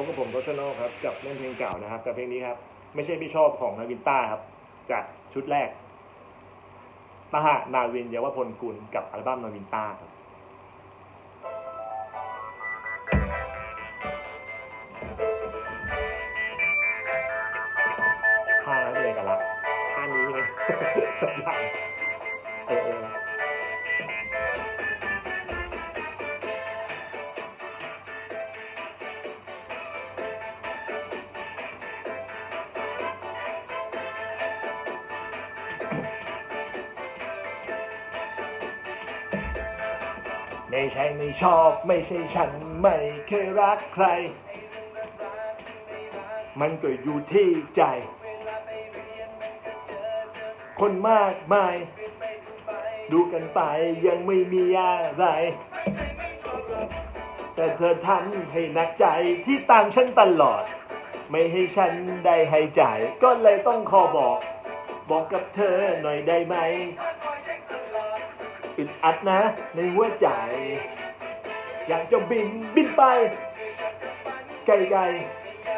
พบกับผมโรชโนครับกับเล่นเพลงเก่านะครับกับเพลงนี้ครับ ไม่ใช่พี่ชอบของนาวินต้าครับ จากชุดแรกตหะนาวินเยาวพลกุลกับอัลบั้มนาวินต้าครับท่าแล้วเป็นเอกลักษณ์ท่านี้ไง ไม่ใช่ไม่ชอบ ไม่ใช่ฉันไม่เคยรักใคร มันก็อยู่ที่ใจ คนมากมาย ดูกันไปยังไม่มีอะไร แต่เธอทำให้หนักใจที่ตามฉันตลอด ไม่ให้ฉันได้ให้ใจ ก็เลยต้องขอบอก บอกกับเธอหน่อยได้ไหม อึดอัดนะ ในหัวใจ อยากจะบินบินไป ไกล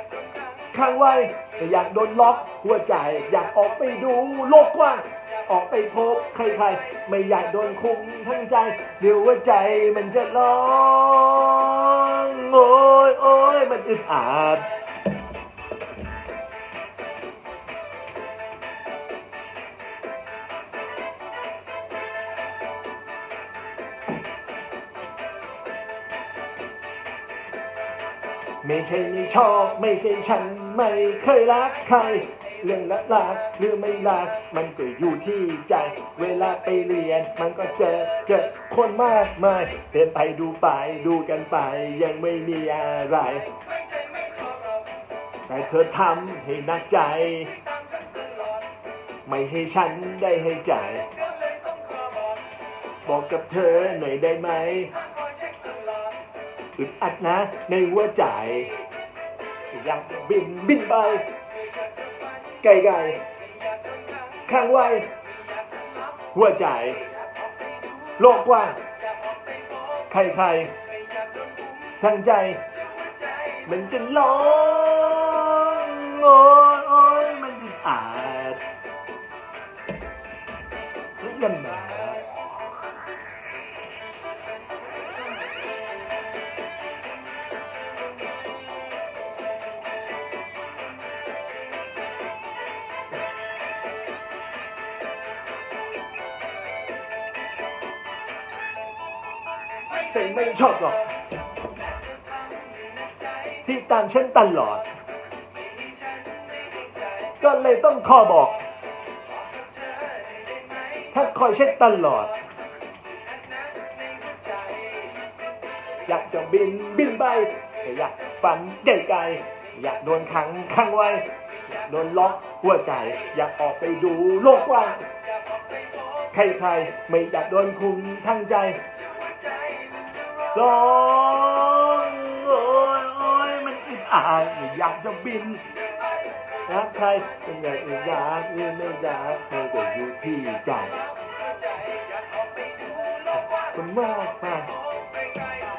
ๆข้างไว้แต่อยากโดนล็อกหัวใจ อยากออกไปดูโลกกว้างออกไปพบใครๆ ไม่อยากโดนคุมทั้งใจ เดี๋ยวหัวใจมันจะร้อง โอ้ยโอ้ยมันอึดอัด ไม่ใช่ไม่ชอบไม่ใช่ฉันไม่เคยรักใคร เรื่องละลากหรือไม่รัก มันก็อยู่ที่ใจ เวลาไปเรียน มันก็เจอเจอคนมากมายเดินไปดูไปดูกันไป ยังไม่มีอะไร แต่เธอทำให้นักใจ ไม่ให้ฉันได้ให้ใจ บอกกับเธอหน่อยได้ไหม อึดอัดนะในหัวใจอยากบินบินไป ไกลๆข้างไว้หัวใจ โลกกว้างใครๆทั้งใจมันจะร้องโอ้ยโอ้ยมันอึดอัดลำบากฉันไม่ชอบหรอก ที่ตามฉันตลอด ก็เลยต้องขอบอก ถ้าคอยเช็ดตลอด อยากจะบินบินไปอยากฝันไกลๆอยากโดนขังขังไว้ อยากโดนล็อกหัวใจ อยากออกไปดูโลกกว้างใครๆไม่อยากโดนคุมทั้งใจ ร้องโอ้ยโอ้ยมันอึดอัดอยากจะบินรักใครเป็นไงอึดอยากหรือไม่อยากมันก็อยู่ที่ใจคนมากมาย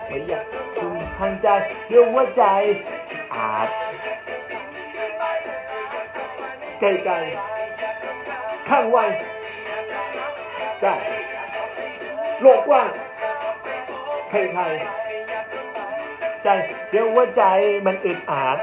ไม่อยากคุณทางใจเรื่องหัวใจอาจไกลๆข้างไว้ได้โลกกว้าง ใครๆใจเดี๋ยวว่าใจมันอึดอัด